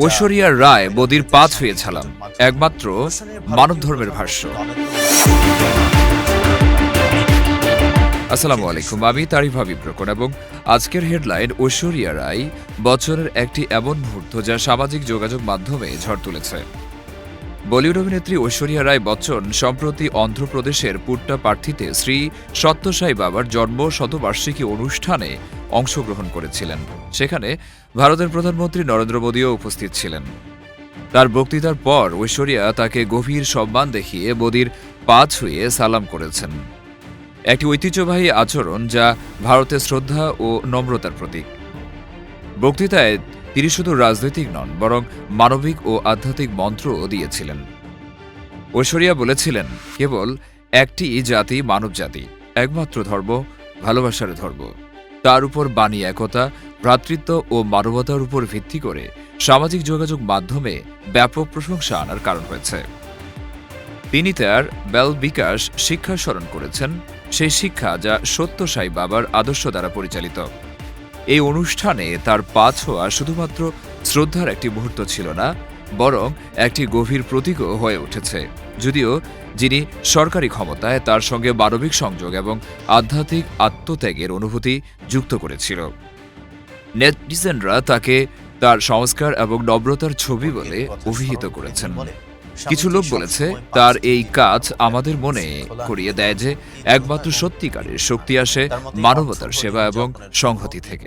ঐশ্বরিয়া রায় বদির পা ছুঁয়ে ছালাম। একমাত্র মানব ধর্মের ভাষ্য। আসসালামু আলাইকুম, আমি তারিফ বিপ্রকণ এবং আজকের হেডলাইন ঐশ্বরিয়া রায় বছরের একটি এমন মুহূর্ত যা সামাজিক যোগাযোগ মাধ্যমে ঝড় তুলেছে। বলিউড অভিনেত্রী ঐশ্বরিয়া রায় বচ্চন সম্প্রতি অন্ধ্রপ্রদেশের পুট্টা প্রার্থীতে শ্রী সত্যসাই বাবার জন্ম শতবার্ষিকী অনুষ্ঠানে অংশগ্রহণ করেছিলেন। সেখানে ভারতের প্রধানমন্ত্রী নরেন্দ্র মোদীও উপস্থিত ছিলেন। তার বক্তৃতার পর ঐশ্বরিয়া তাকে গভীর সম্মান দেখিয়ে মোদীর পা ছুঁয়ে সালাম করেছেন। একটি ঐতিহ্যবাহী আচরণ যা ভারতের শ্রদ্ধা ও নম্রতার প্রতীক। বক্তৃতায় তিনি শুধু রাজনৈতিক নন, বরং মানবিক ও আধ্যাত্মিক মন্ত্রও দিয়েছিলেন। ঐশ্বরিয়া বলেছিলেন, কেবল একটি জাতি মানব জাতি, একমাত্র ধর্ম, ভালোবাসার ধর্ম। তার উপর বাণী একতা, ভ্রাতৃত্ব ও মানবতার উপর ভিত্তি করে সামাজিক যোগাযোগ মাধ্যমে ব্যাপক প্রশংসা আনার কারণ হয়েছে। তিনি তার বেল বিকাশ শিক্ষা স্মরণ করেছেন, সেই শিক্ষা যা সত্য সাই বাবার আদর্শ দ্বারা পরিচালিত। এই অনুষ্ঠানে তার পা ছোঁয়া শুধুমাত্র শ্রদ্ধার একটি মুহূর্ত ছিল না, বরং একটি গভীর প্রতীকও হয়ে উঠেছে। যদিও যিনি সরকারি ক্ষমতায় তার সঙ্গে মানবিক সংযোগ এবং আধ্যাত্মিক আত্মত্যাগের অনুভূতি যুক্ত করেছিল। নেটিজেনরা তাকে তার সংস্কার এবং নম্রতার ছবি বলে অভিহিত করেছেন। কিছু লোক বলেছে, তার এই কাজ আমাদের মনে করিয়ে দেয় যে একমাত্র সত্যিকারের শক্তি আসে মানবতার সেবা এবং সংহতি থেকে।